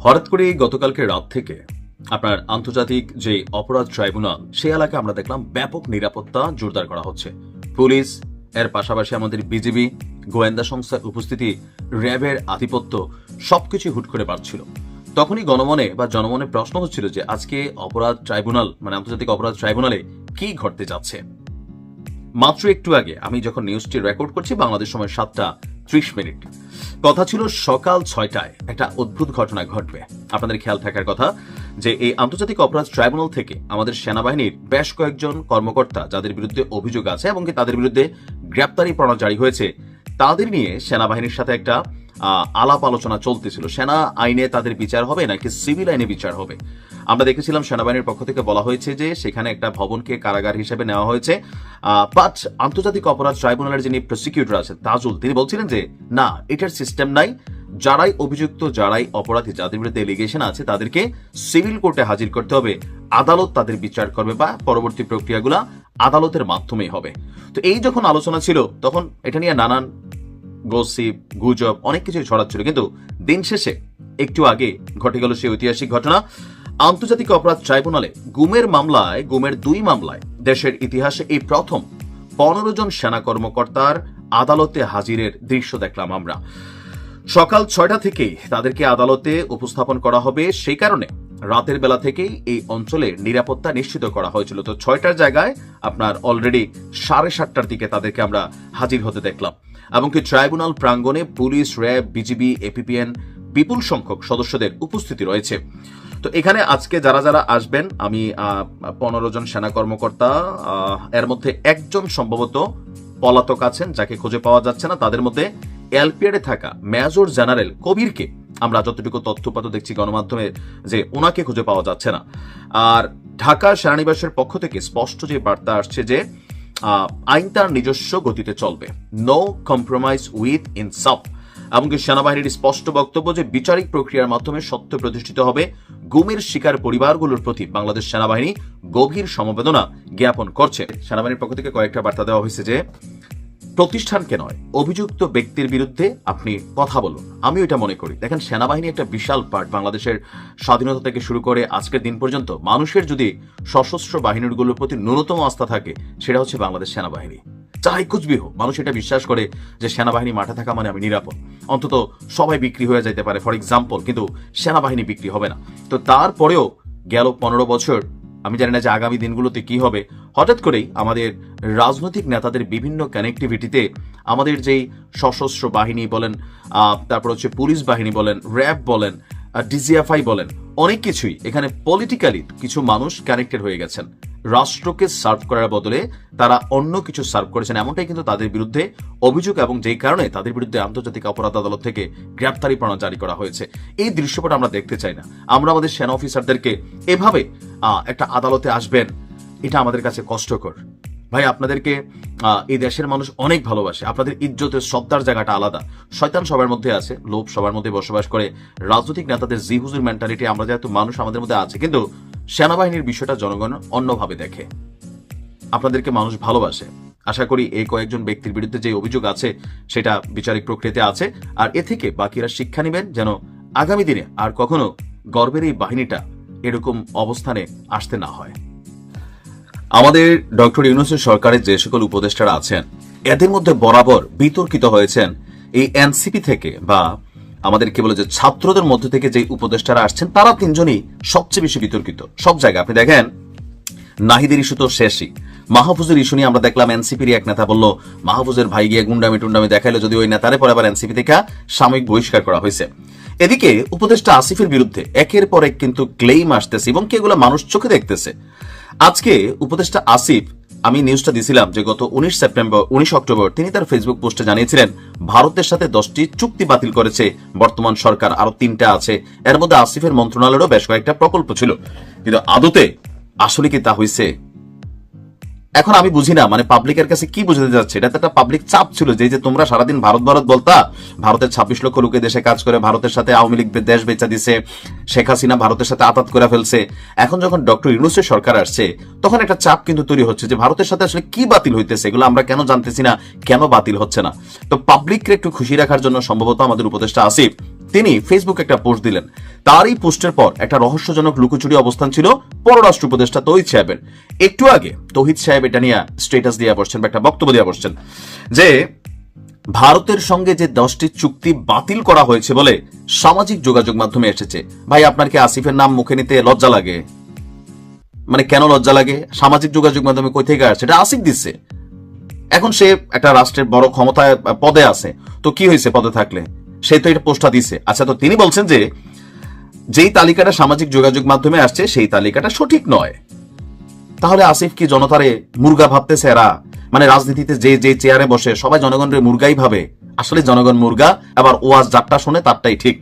হঠাৎ করে গতকালকে রাত থেকে আপনার আন্তর্জাতিক যে অপরাধ ট্রাইব্যুনাল সেই এলাকায় আমরা দেখলাম ব্যাপক নিরাপত্তা জোরদার করা হচ্ছে। পুলিশ, এর পাশাপাশি আমাদের বিজিবি, গোয়েন্দা সংস্থার উপস্থিতি, র্যাবের আধিপত্য, সবকিছু হুট করে বাড়ছিল। তখনই গণমনে বা জনমনে প্রশ্ন হচ্ছিল যে আজকে অপরাধ ট্রাইব্যুনাল মানে আন্তর্জাতিক অপরাধ ট্রাইব্যুনালে কি ঘটতে যাচ্ছে? মাত্র একটু আগে আমি যখন নিউজটি রেকর্ড করছি, বাংলাদেশ সময় সাতটা ত্রিশ মিনিট। কথা ছিল সকাল ছয়টায় একটা অদ্ভুত ঘটনা ঘটবে। আপনাদের খেয়াল থাকার কথা যে এই আন্তর্জাতিক অপরাধ ট্রাইব্যুনাল থেকে আমাদের সেনাবাহিনীর বেশ কয়েকজন কর্মকর্তা যাদের বিরুদ্ধে অভিযোগ আছে এবং তাদের বিরুদ্ধে গ্রেপ্তারি পরোয়ানা জারি হয়েছে, তাদের নিয়ে সেনাবাহিনীর সাথে একটা আলাপ আলোচনা চলতেছিল। সেনা আইনে তাদের বিচার হবে নাকি সিভিল আইনে বিচার হবে? আমরা দেখেছিলাম সেনাবাহিনীর পক্ষ থেকে বলা হয়েছে যে, সেখানে একটা ভবনকে কারাগার হিসেবে নেওয়া হয়েছে। বাট আন্তর্জাতিক অপরাধ ট্রাইব্যুনালের যিনি প্রসিকিউটর আছেন তাজুল, তিনি বলছিলেন যে, না, এটার সিস্টেম নাই। যারাই অভিযুক্ত, যারাই অপরাধী, যাদের বিরুদ্ধে এলিগেশন আছে, তাদেরকে সিভিল কোর্টে হাজির করতে হবে। আদালত তাদের বিচার করবে বা পরবর্তী প্রক্রিয়াগুলা আদালতের মাধ্যমেই হবে। তো এই যখন আলোচনা ছিল, তখন এটা নিয়ে নানান গসিপ, গুজব, অনেক কিছুই ছড়াচ্ছিল। কিন্তু দিন শেষে, একটু আগে ঘটে গেল সেই ঐতিহাসিক ঘটনা। আন্তর্জাতিক অপরাধ ট্রাইব্যুনালে গুমের মামলায়, গুমের দুই মামলায় দেশের ইতিহাসে এই প্রথম পনেরো জন সেনা কর্মকর্তার আদালতে হাজিরের দৃশ্য দেখলাম আমরা। সকাল ছয়টা থেকেই তাদেরকে আদালতে উপস্থাপন করা হবে। সেই কারণে রাতের বেলা থেকেই এই অঞ্চলে নিরাপত্তা নিশ্চিত করা হয়েছিল। তো ছয়টার জায়গায় আপনার অলরেডি সাড়ে সাতটার দিকে তাদেরকে আমরা হাজির হতে দেখলাম। এমনকি ট্রাইব্যুনাল প্রাঙ্গণে পুলিশ, র্যাব, বিজিবি, এপিপিএন, বিপুল সংখ্যক সদস্যদের উপস্থিতি রয়েছে। তো এখানে আজকে যারা যারা আসবেন, আমি পনেরো জন সেনা কর্মকর্তা এর মধ্যে একজন সম্ভবত পলাতক আছেন, যাকে খুঁজে পাওয়া যাচ্ছে না। তাদের মধ্যে এলপিআরে থাকা মেজর জেনারেল কবিরকে আমরা যতটুকু তথ্যপাত দেখছি গণমাধ্যমে, যে ওনাকে খুঁজে পাওয়া যাচ্ছে না। আর ঢাকা সেনানিবাসের পক্ষ থেকে স্পষ্ট যে বার্তা আসছে যে আইন তার নিজস্ব গতিতে চলবে। নো কম্প্রোমাইজ উইথ ইনসাফ এমনকি সেনাবাহিনীর স্পষ্ট বক্তব্য যে বিচারিক প্রক্রিয়ার মাধ্যমে সত্য প্রতিষ্ঠিত হবে, গুমের শিকার পরিবারগুলোর প্রতি বাংলাদেশ সেনাবাহিনী গভীর সমবেদনা জ্ঞাপন করছে। সেনাবাহিনীর পক্ষ থেকে কয়েকটা বার্তা দেওয়া হয়েছে যে প্রতিষ্ঠানকে নয়, অভিযুক্ত ব্যক্তির বিরুদ্ধে আপনি কথা বলুন। আমি এটা মনে করি। দেখেন, সেনাবাহিনী একটা বিশাল পার্ট বাংলাদেশের স্বাধীনতা থেকে শুরু করে আজকের দিন পর্যন্ত মানুষের যদি সশস্ত্র বাহিনীগুলোর প্রতি ন্যূনতম আস্থা থাকে, সেটা হচ্ছে বাংলাদেশ সেনাবাহিনী। চাই কুচবি হোক, মানুষ এটা বিশ্বাস করে যে সেনাবাহিনী মাঠে থাকা মানে আমি নিরাপদ। অন্তত সবাই বিক্রি হয়ে যেতে পারে, ফর এক্সাম্পল, কিন্তু সেনাবাহিনী বিক্রি হবে না। তো তারপরেও গেল পনেরো বছর আমি জানি না যে আগামী দিনগুলোতে কি হবে। হঠাৎ করেই আমাদের রাজনৈতিক নেতাদের বিভিন্ন কানেক্টিভিটিতে আমাদের যেই সশস্ত্র বাহিনী বলেন তারপর হচ্ছে পুলিশ বাহিনী বলেন, র্যাব বলেন ডিজিএফআই বলেন, অনেক কিছুই এখানে পলিটিক্যালি কিছু মানুষ কানেক্টেড হয়ে গেছেন। রাষ্ট্রকে সার্ভ করার বদলে তারা অন্য কিছু সার্ভ করেছেন এমনটাই কিন্তু তাদের বিরুদ্ধে অভিযোগ এবং যেই কারণে তাদের বিরুদ্ধে আন্তর্জাতিক অপরাধ আদালত থেকে গ্রেপ্তারি পরোয়ানা জারি করা হয়েছে। এই দৃশ্যপট আমরা দেখতে চাই না। আমরা আমাদের সেনা অফিসারদেরকে এভাবে একটা আদালতে আসবেন, এটা আমাদের কাছে কষ্টকর। ভাই, আপনাদেরকে এই দেশের মানুষ অনেক ভালোবাসে। আপনাদের ইজ্জতের শ্রদ্ধার জায়গাটা আলাদা। শয়তান সবার মধ্যে আছে, লোভ সবার মধ্যে বসবাস করে। রাজনৈতিক নেতাদের জি হুজুর মেন্টালিটি আমরা যেহেতু মানুষ, আমাদের মধ্যে আছে। কিন্তু সেনাবাহিনীর বিষয়টা জনগণ অন্যভাবে দেখে। আপনাদেরকে মানুষ ভালোবাসে। আশা করি এই কয়েকজন ব্যক্তির বিরুদ্ধে যে অভিযোগ আছে, সেটা বিচারিক প্রক্রিয়াতে আছে। আর এ থেকে বাকিরা শিক্ষা নেবেন যেন আগামী দিনে আর কখনো গর্বের এই বাহিনীটা এরকম অবস্থানে আসতে না হয়। আমাদের ডক্টর ইউনুসের সরকারের যে সকল উপদেষ্টারা আছেন, এদের মধ্যে বরাবর বিতর্কিত হয়েছেন এই এনসিপি থেকে বা আমাদের কি বলে যে ছাত্রদের মধ্যে থেকে যে উপদেষ্টারা আসছেন, তারা তিনজনই সবচেয়ে বেশি বিতর্কিত। সব জায়গায় আপনি দেখেন, নাহিদের ইস্যু তো শেষই। মাহফুজের ইস্যু নিয়ে আমরা দেখলাম, এনসিপির এক নেতা বলল, মাহফুজের ভাই গিয়ে গুন্ডামি টুন্ডামি দেখাইলো যদি ওই নেতারে পরে আবার এনসিপি থেকে সাময়িক বহিষ্কার করা হয়েছে। এদিকে উপদেষ্টা আসিফের বিরুদ্ধে একের পর এক কিন্তু ক্লেইম আসতেছে এবং কি এগুলো মানুষ চোখে দেখতেছে। আজকে উপদেষ্টা আসিফ আমি নিউজটা দিছিলাম যে গত উনিশ সেপ্টেম্বর, উনিশ অক্টোবর তিনি তার ফেসবুক পোস্টে জানিয়েছিলেন, ভারতের সাথে দশটি চুক্তি বাতিল করেছে। বর্তমান সরকার আরও তিনটা আছে। এর মধ্যে আসিফের মন্ত্রণালয়েরও বেশ কয়েকটা প্রকল্প ছিল। কিন্তু আদতে আসলে কি তা হয়েছে এখন আমি বুঝি না মানে পাবলিকের কাছে কি বুঝাতে যাচ্ছে? এটা একটা পাবলিক চাপ ছিল যে যে তোমরা সারাদিন ভারত ভারত বলতা, ভারতের ছাব্বিশ লক্ষ লোকে দেশে কাজ করে, ভারতের সাথে আওয়ামী লীগ দেশ বেচা দিছে, শেখ হাসিনা ভারতের সাথে আতাত করে ফেলছে। এখন যখন ডক্টর ইউনুসের সরকার আসছে, তখন একটা চাপ কিন্তু তৈরি হচ্ছে যে, ভারতের সাথে আসলে কি বাতিল হইতেছে? এগুলো আমরা কেন জানতেছি না? কেন বাতিল হচ্ছে না? তো পাবলিককে একটু খুশি রাখার জন্য সম্ভবত আমাদের উপদেষ্টা আসিফ তিনি ফেসবুক একটা পোস্ট দিলেন। তার এই পোস্টের পর একটা রহস্যজনক লুকোচুরি অবস্থান ছিল পররাষ্ট্র উপদেষ্টা তহিদ সাহেবের। একটু আগে তহিদ সাহেব এটা নিয়ে স্টেটাস দিয়ে বসছেন বা একটা বক্তব্য দিয়ে বসছেন যে, ভারতের সঙ্গে যে দশটি চুক্তি বাতিল করা হয়েছে বলে সামাজিক যোগাযোগ মাধ্যমে এসেছে। ভাই, আপনার কি আসিফের নাম মুখে নিতে লজ্জা লাগে? মানে কেন লজ্জা লাগে? সামাজিক যোগাযোগ মাধ্যমে কই থেকে আসছে এটা আসিফ দিচ্ছে। এখন সে একটা রাষ্ট্রের বড় ক্ষমতায় পদে আছে। তো কি হয়েছে পদে থাকলে? সে তো এটা পোস্টটা দিছে। আচ্ছা তো তিনি বলছেন যে, যেই তালিকাটা সামাজিক যোগাযোগ মাধ্যমে আসছে, সেই তালিকাটা সঠিক নয়। তাহলে আসিফ কি জনতারে মুরগা ভাবতেছে এরা? মানে রাজনীতিতে যে যে চেয়ারে বসে, সবাই জনগণের মুরগাই ভাবে? আসলে জনগণ মুরগা, আবার ওয়াজ যারটা শোনে তারটাই ঠিক।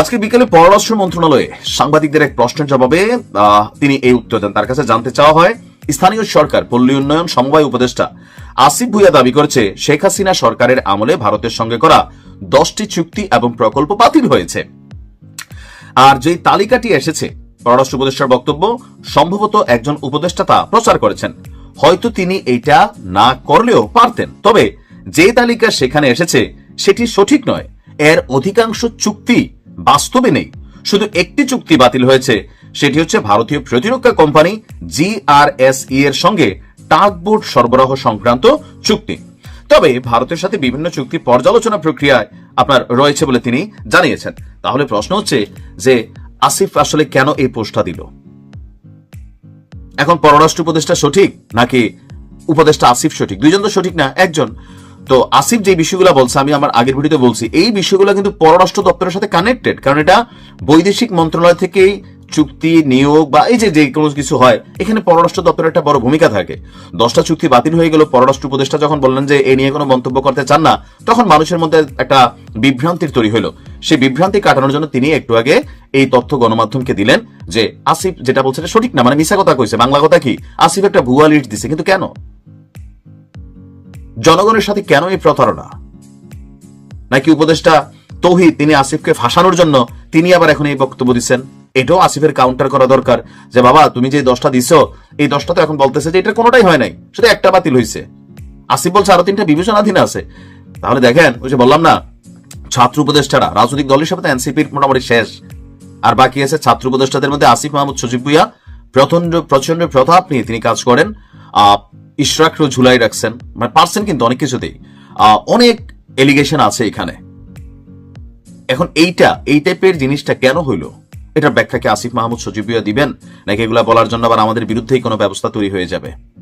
আজকে বিকেলে পররাষ্ট্র মন্ত্রণালয়ে সাংবাদিকদের এক প্রশ্নের জবাবে তিনি এই উত্তর দেন। তার কাছে জানতে চাওয়া হয়, স্থানীয় সরকার, পল্লী উন্নয়ন সমবায় উপদেষ্টা আসিফ ভুইয়া দাবি করেছে, শেখ হাসিনা সরকারের আমলে ভারতের সঙ্গে করা দশটি চুক্তি এবং প্রকল্প বাতিল হয়েছে। আর যেই তালিকাটি এসেছে, পররাষ্ট্র উপদেষ্টার বক্তব্য, সম্ভবত একজন উপদেষ্টা তা প্রচার করেছেন। হয়তো তিনি এটা না করলেও পারতেন। তবে যে তালিকা সেখানে এসেছে, সেটি সঠিক নয়। এর অধিকাংশ চুক্তি বাস্তবে নেই। শুধু একটি চুক্তি বাতিল হয়েছে, সেটি হচ্ছে ভারতীয় প্রতিরক্ষা কোম্পানি জিআরএসই এর সঙ্গে টাগবোট সরবরাহ সংক্রান্ত চুক্তি। তবে ভারতের সাথে বিভিন্ন চুক্তি পর্যালোচনা প্রক্রিয়ায় আপনার রয়েছে বলে তিনি জানিয়েছেন। তাহলে প্রশ্ন হচ্ছে যে আসিফ আসলে কেন এই পোস্টটা দিল? এখন পররাষ্ট্র উপদেষ্টা সঠিক নাকি উপদেষ্টা আসিফ সঠিক? দুইজন তো সঠিক না, একজন। তো আসিফ যে বিষয়গুলো বলছে, আমি আমার আগের ভিডিওতে বলছি, এই বিষয়গুলো কিন্তু পররাষ্ট্র দপ্তরের সাথে কানেক্টেড কারণ এটা বৈদেশিক মন্ত্রণালয় থেকেই চুক্তি, নিয়োগ বা এই যে কোনো কিছু হয়, এখানে পররাষ্ট্র দপ্তরের একটা বড় ভূমিকা থাকে। দশটা চুক্তি বাতিল হয়ে গেল, পররাষ্ট্র উপদেষ্টা যখন বললেন যে এ নিয়ে কোনো মন্তব্য করতে চান না, তখন মানুষের মধ্যে একটা বিভ্রান্তির তৈরি হলো। সেই বিভ্রান্তি কাটানোর জন্য তিনি একটু আগে এই তথ্য গণমাধ্যমকে দিলেন যে আসিফ যেটা বলছে সঠিক না মানে মিশা কথা কইছে। বাংলা কথা কি? আসিফ একটা ভুয়া লিস্ট দিছে, কিন্তু কেন? জনগণের সাথে কেন এই প্রতারণা? নাকি উপদেষ্টা তৌহিদ, তিনি আসিফকে ফাঁসানোর জন্য তিনি আবার এখন এই বক্তব্য দিচ্ছেন? এটাও আসিফের কাউন্টার করা দরকার। যে বাবা তুমি যে দশটা দিছো এই দশটা তো এখন বলতেছে যে এটা কোনোটাই হয় নাই শুধু একটা বাতিল হয়েছে আসিফ বলছে আরও তিনটা বিবেচনাধীন আছে। তাহলে দেখেন ওই যে বললাম না ছাত্র উপদেষ্টারা রাজনৈতিক দলের সাথে এনসিপির মোটামুটি শেষ। আর বাকি আছে ছাত্র উপদেষ্টাদের মধ্যে আসিফ মাহমুদ সজিব ভুইয়া প্রচণ্ড প্রচণ্ড প্রতাপ নিয়ে তিনি কাজ করেন। আহ, ইশরাককেও ঝুলাই রাখছেন। মানে পারছেন কিন্তু অনেক কিছুতেই। অনেক এলিগেশন আছে এখানে। এখন এইটা এই টাইপের জিনিসটা কেন হইল? এটার ব্যাখ্যাকে আসিফ মাহমুদ সজীবিয়া দিবেন। নাকি এগুলা বলার জন্য আবার আমাদের বিরুদ্ধেই কোনো ব্যবস্থা তৈরি হয়ে যাবে?